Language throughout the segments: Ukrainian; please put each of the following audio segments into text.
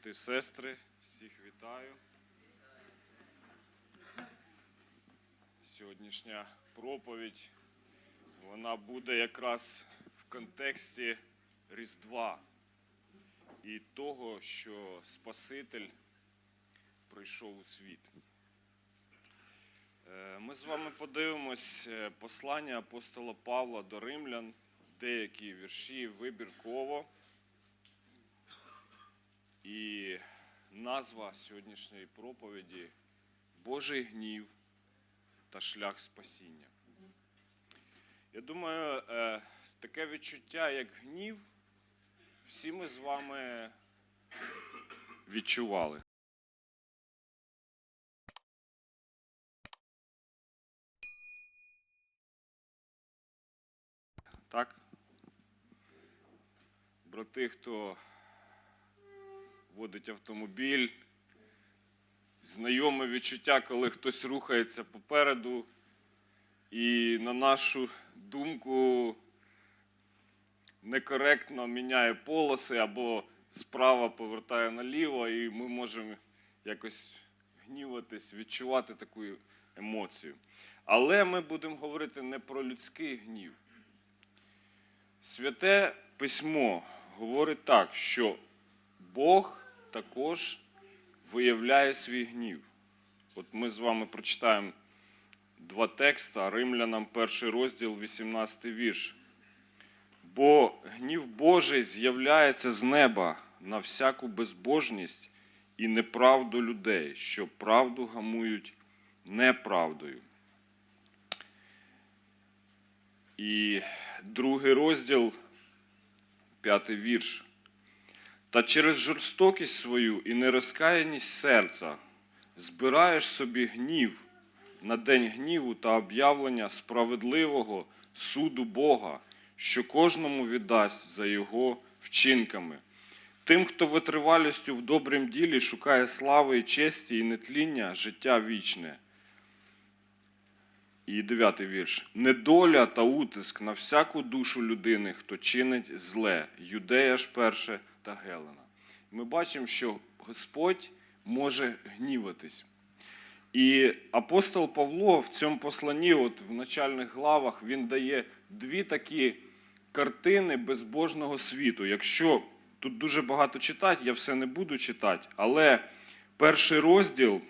брати, сестри, всіх вітаю. Сьогоднішня проповідь вона буде якраз в контексті Різдва і того, що Спаситель прийшов у світ. Е, Ми з вами подивимось е, послання апостола Павла до римлян, деякі вірші вибірково. І назва сьогоднішньої проповіді Божий гнів та шлях спасіння. Я думаю, е, таке відчуття, як гнів, всі ми з вами відчували. Так? Брати, хто водить автомобіль, знайоме відчуття, коли хтось рухається попереду, і на нашу думку некоректно міняє полоси або справа повертає наліво, і ми можемо якось гніватись, відчувати таку емоцію. Але ми будемо говорити не про людський гнів. Святе письмо говорить так, що Бог також виявляє свій гнів. От ми з вами прочитаємо два текста, Римлянам, перший розділ, 18 вірш. Бо гнів Божий з'являється з неба на всяку безбожність і неправду людей, що правду гамують неправдою. І другий розділ, п'ятий вірш. Та через жорстокість свою і нерозкаяність серця збираєш собі гнів на день гніву та об'явлення справедливого суду Бога, що кожному віддасть за його вчинками. Тим, хто витривалістю в добрім ділі шукає слави і честі і нетління, життя вічне. І дев'ятий вірш. Недоля та утиск на всяку душу людини, хто чинить зле, юдея ж перше та Гелена. Ми бачимо, що Господь може гніватись. І апостол Павло в цьому посланні, от в начальних главах, він дає дві такі картини безбожного світу. Якщо тут дуже багато читати, я все не буду читати, але перший розділ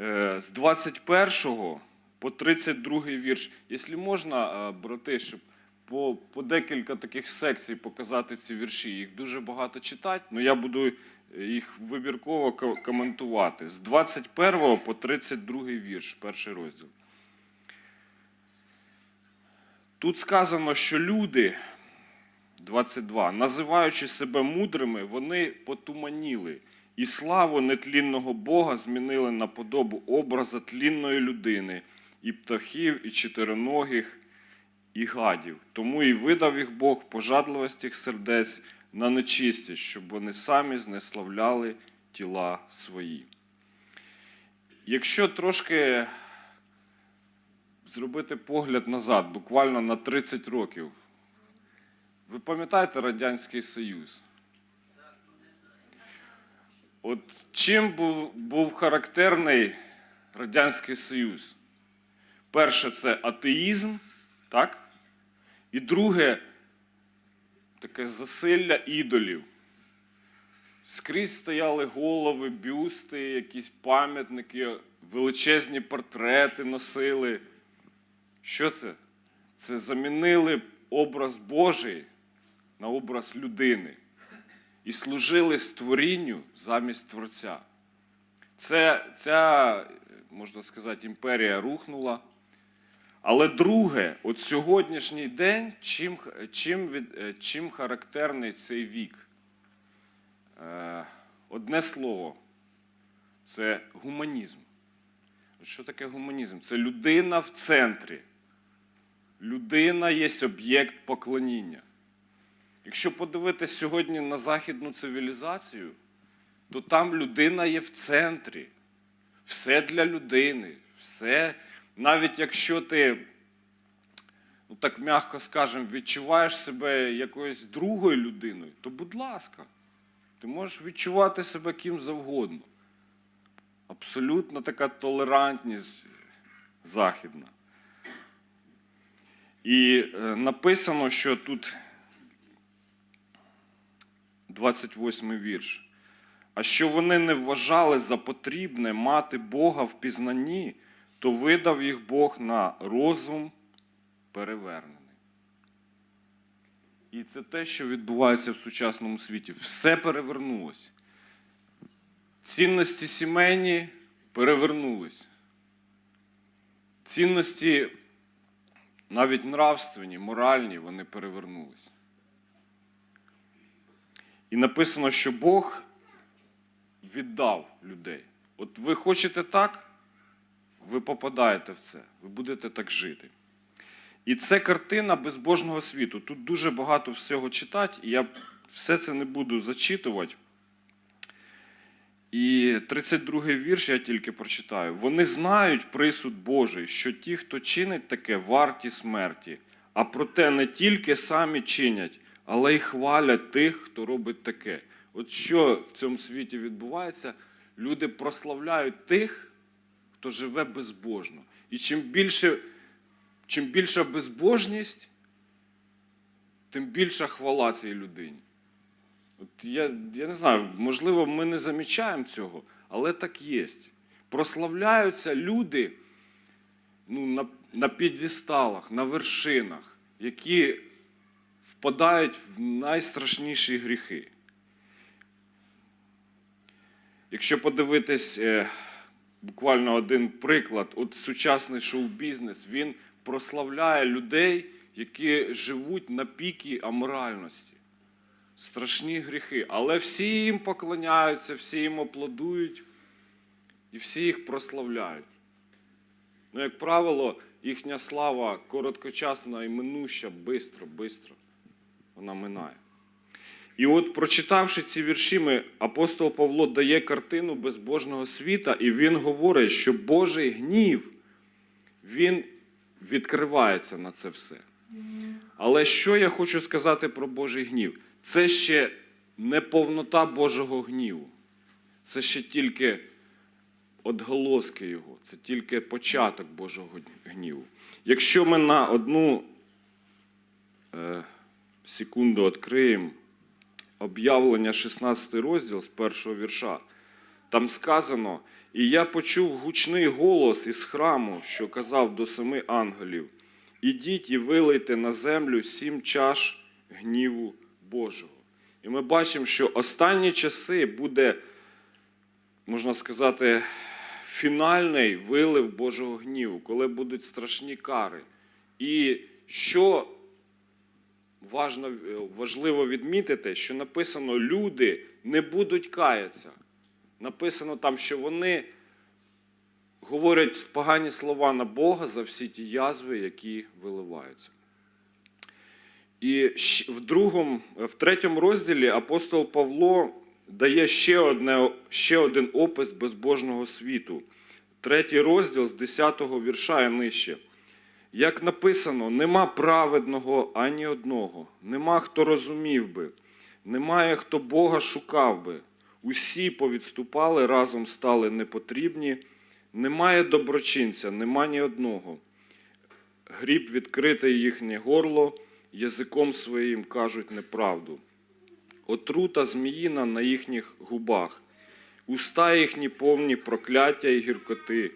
е, з 21 по 32 вірш. Якщо можна, е, брати, щоб по, по декілька таких секцій показати ці вірші. Їх дуже багато читати, але я буду їх вибірково коментувати. З 21 по 32 вірш, перший розділ. Тут сказано, що люди, 22, називаючи себе мудрими, вони потуманіли, і славу нетлінного Бога змінили на подобу образа тлінної людини, і птахів, і чотироногих, і гадів. Тому і видав їх Бог в пожадливості сердець на нечистість, щоб вони самі знеславляли тіла свої. Якщо трошки зробити погляд назад, буквально на 30 років, ви пам'ятаєте Радянський Союз? От чим був, був характерний Радянський Союз? Перше, це атеїзм, так? І друге, таке засилля ідолів. Скрізь стояли голови, бюсти, якісь пам'ятники, величезні портрети носили. Що це? Це замінили образ Божий на образ людини і служили створінню замість Творця. Це, ця, можна сказати, імперія рухнула. Але друге, от сьогоднішній день, чим, чим, від, е, чим характерний цей вік? Е, одне слово це гуманізм. Що таке гуманізм? Це людина в центрі. Людина є об'єкт поклоніння. Якщо подивитися сьогодні на західну цивілізацію, то там людина є в центрі. Все для людини. Все, навіть якщо ти, ну так м'яко скажемо, відчуваєш себе якоюсь другою людиною, то будь ласка, Ти можеш відчувати себе ким завгодно. Абсолютно така толерантність західна. І е, написано, що тут 28 вірш. А що вони не вважали за потрібне мати Бога в пізнанні, то видав їх Бог на розум перевернений. І це те, що відбувається в сучасному світі. Все перевернулося. Цінності сімейні перевернулись. Цінності навіть нравственні, моральні, вони перевернулись. І написано, що Бог віддав людей. От ви хочете так, ви попадаєте в це, ви будете так жити. І це картина безбожного світу. Тут дуже багато всього читати, і я все це не буду зачитувати. І 32-й вірш я тільки прочитаю. Вони знають присуд Божий, що ті, хто чинить таке, варті смерті. А проте не тільки самі чинять, але й хвалять тих, хто робить таке. От що в цьому світі відбувається? Люди прославляють тих, хто живе безбожно. І чим більше, чим більша безбожність, тим більша хвала цій людині. От я, я не знаю, можливо, ми не замічаємо цього, але так є. Прославляються люди ну, на, на підісталах, на вершинах, які впадають в найстрашніші гріхи. Якщо подивитись е, буквально один приклад, от сучасний шоу-бізнес, він прославляє людей, які живуть на пікі аморальності страшні гріхи. Але всі їм поклоняються, всі їм аплодують і всі їх прославляють. Ну, як правило, їхня слава короткочасна і минуща, бистро, бистро. Вона минає. І от, прочитавши ці вірші, ми, апостол Павло дає картину безбожного світа, і він говорить, що Божий гнів, він відкривається на це все. Але що я хочу сказати про Божий гнів? Це ще не повнота Божого гніву. Це ще тільки отголоски його, це тільки початок Божого гніву. Якщо ми на одну е, секунду відкриємо об'явлення 16 розділ з першого вірша, там сказано: І я почув гучний голос із храму, що казав до семи ангелів: Ідіть і вилийте на землю сім чаш гніву Божого. І ми бачимо, що останні часи буде, можна сказати, фінальний вилив Божого гніву, коли будуть страшні кари. І що важливо відмітити, що написано, люди не будуть каятися. Написано там, що вони говорять погані слова на Бога за всі ті язви, які виливаються. І в другому, в третьому розділі апостол Павло дає ще, одне, ще один опис безбожного світу. Третій розділ з 10-го вірша і нижче. Як написано, нема праведного ані одного, нема хто розумів би, немає хто Бога шукав би. Усі повідступали, разом стали непотрібні, немає доброчинця, нема ні одного. Гріб відкрите їхнє горло язиком своїм кажуть неправду. Отрута зміїна на їхніх губах, уста їхні повні прокляття і гіркоти,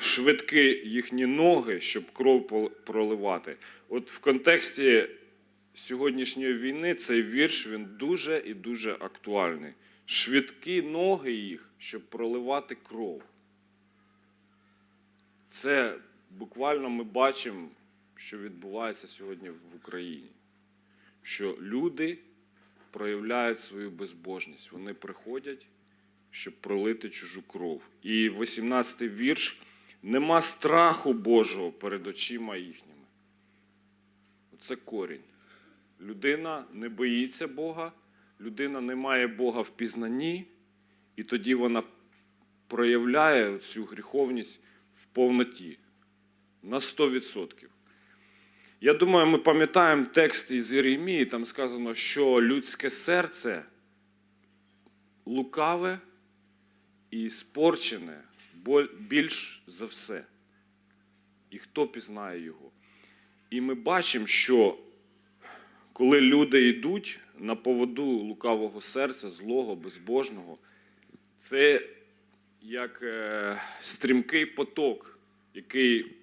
швидкі їхні ноги, щоб кров проливати. От в контексті сьогоднішньої війни цей вірш він дуже і дуже актуальний. Швидкі ноги їх, щоб проливати кров. Це буквально ми бачимо що відбувається сьогодні в Україні. Що люди проявляють свою безбожність. Вони приходять, щоб пролити чужу кров. І 18-й вірш нема страху Божого перед очима їхніми. Це корінь. Людина не боїться Бога, людина не має Бога в пізнанні, і тоді вона проявляє цю гріховність в повноті на 100%. Я думаю, ми пам'ятаємо текст із Єремії, там сказано, що людське серце лукаве і спорчене більш за все. І хто пізнає його? І ми бачимо, що коли люди йдуть на поводу лукавого серця, злого, безбожного, це як е, стрімкий поток, який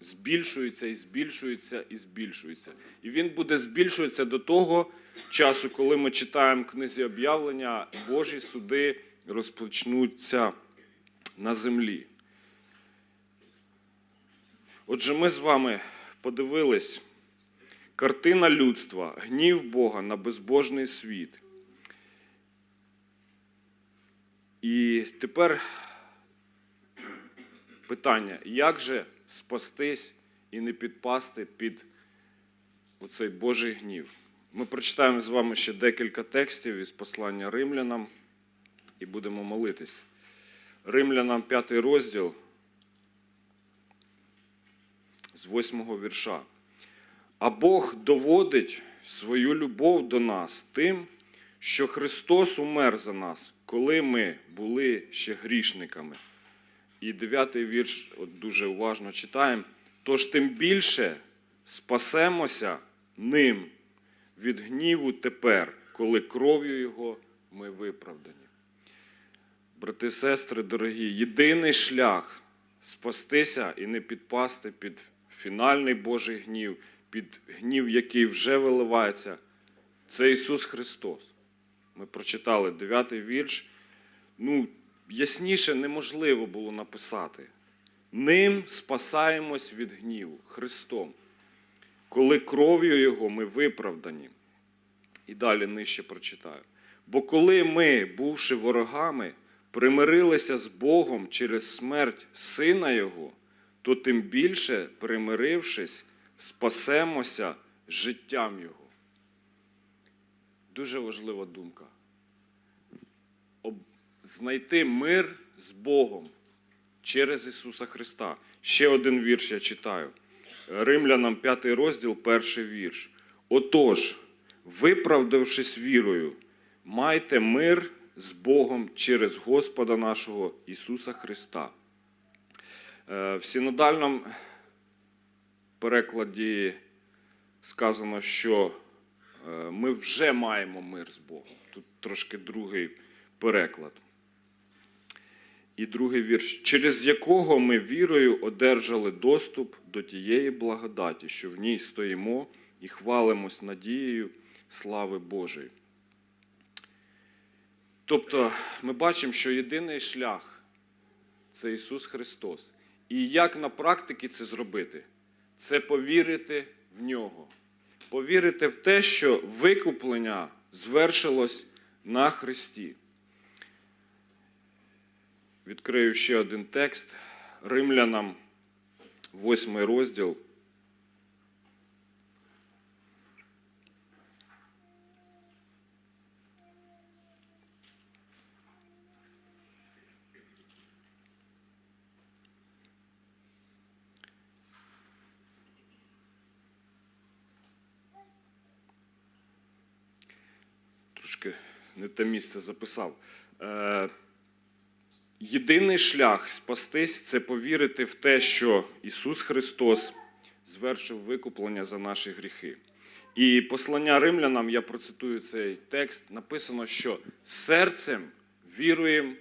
збільшується і збільшується і збільшується. І він буде збільшуватися до того часу, коли ми читаємо книзі об'явлення, Божі суди розпочнуться на землі. Отже, ми з вами подивились картина людства, гнів Бога на безбожний світ. І тепер питання, як же спастись і не підпасти під оцей Божий гнів? Ми прочитаємо з вами ще декілька текстів із послання римлянам і будемо молитись. Римлянам 5 розділ з 8 вірша. А Бог доводить свою любов до нас тим, що Христос умер за нас, коли ми були ще грішниками. І дев'ятий вірш от дуже уважно читаємо. Тож тим більше спасемося ним від гніву тепер, коли кров'ю Його ми виправдані. Брати і сестри, дорогі, єдиний шлях спастися і не підпасти під фінальний Божий гнів, під гнів, який вже виливається, це Ісус Христос. Ми прочитали дев'ятий вірш. Ну, ясніше неможливо було написати. Ним спасаємось від гніву Христом, коли кров'ю Його ми виправдані. І далі нижче прочитаю. Бо коли ми, бувши ворогами, примирилися з Богом через смерть Сина Його, то тим більше, примирившись, спасемося життям Його. Дуже важлива думка. Знайти мир з Богом через Ісуса Христа. Ще один вірш я читаю. Римлянам 5 розділ, перший вірш. Отож, виправдавшись вірою, майте мир з Богом через Господа нашого Ісуса Христа. Е, В синодальному перекладі сказано, що е, ми вже маємо мир з Богом. Тут трошки другий переклад. І другий вірш, через якого ми вірою одержали доступ до тієї благодаті, що в ній стоїмо і хвалимось надією слави Божої. Тобто ми бачимо, що єдиний шлях це Ісус Христос. І як на практиці це зробити? Це повірити в Нього. Повірити в те, що викуплення звершилось на Христі. Відкрию ще один текст. Римлянам, 8 розділ. Трошки не те місце записав. Е, Єдиний шлях спастись це повірити в те, що Ісус Христос звершив викуплення за наші гріхи. І послання римлянам, я процитую цей текст, написано, що серцем віруємо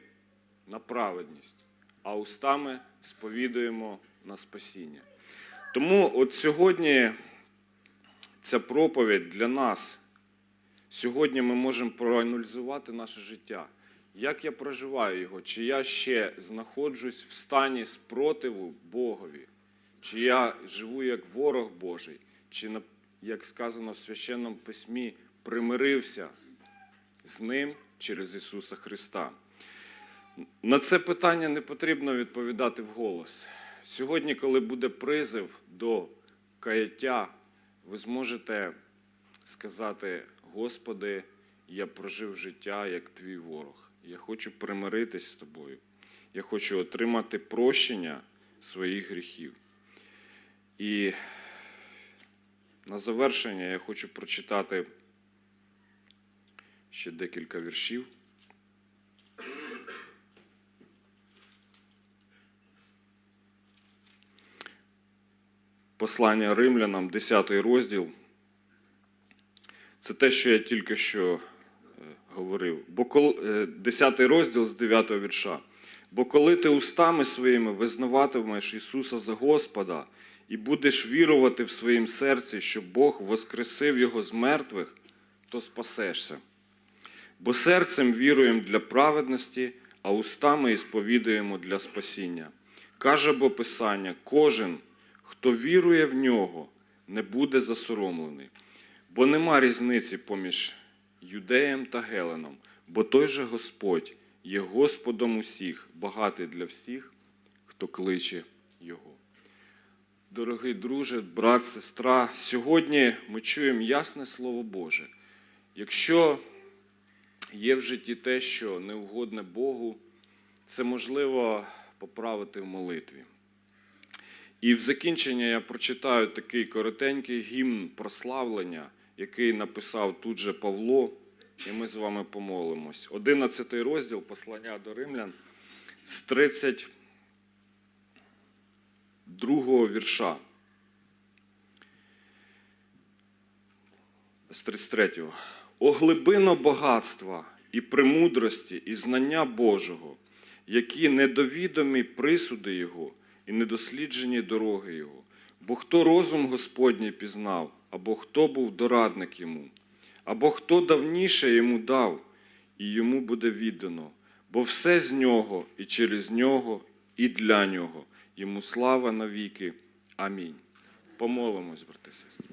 на праведність, а устами сповідуємо на спасіння. Тому от сьогодні ця проповідь для нас. Сьогодні ми можемо проаналізувати наше життя. Як я проживаю його? Чи я ще знаходжусь в стані спротиву Богові? Чи я живу як ворог Божий? Чи, як сказано в священному письмі, примирився з ним через Ісуса Христа? На це питання не потрібно відповідати вголос. Сьогодні, коли буде призив до каяття, ви зможете сказати: Господи, я прожив життя як твій ворог. Я хочу примиритись з тобою. Я хочу отримати прощення своїх гріхів. І на завершення я хочу прочитати ще декілька віршів. Послання римлянам, 10 розділ. Це те, що я тільки що е, говорив. Бо кол... е, 10 розділ з 9 вірша. Бо коли ти устами своїми визнаватимеш Ісуса за Господа і будеш вірувати в своїм серці, що Бог воскресив Його з мертвих, то спасешся. Бо серцем віруємо для праведності, а устами і сповідуємо для спасіння. Каже бо Писання: кожен, хто вірує в нього, не буде засоромлений. Бо нема різниці поміж юдеєм та Геленом, бо той же Господь є Господом усіх, багатий для всіх, хто кличе Його. Дорогий друже, брат, сестра, сьогодні ми чуємо ясне Слово Боже. Якщо є в житті те, що не угодне Богу, це можливо поправити в молитві. І в закінчення я прочитаю такий коротенький гімн прославлення, який написав тут же Павло, і ми з вами помолимось. 11 розділ послання до римлян з 32 вірша. З 33. О глибино багатства і премудрості, і знання Божого, які недовідомі присуди Його і недосліджені дороги Його. Бо хто розум Господній пізнав, або хто був дорадник йому, або хто давніше йому дав, і йому буде віддано, бо все з нього, і через нього, і для нього, йому слава навіки. Амінь. Помолимось, брати сестри.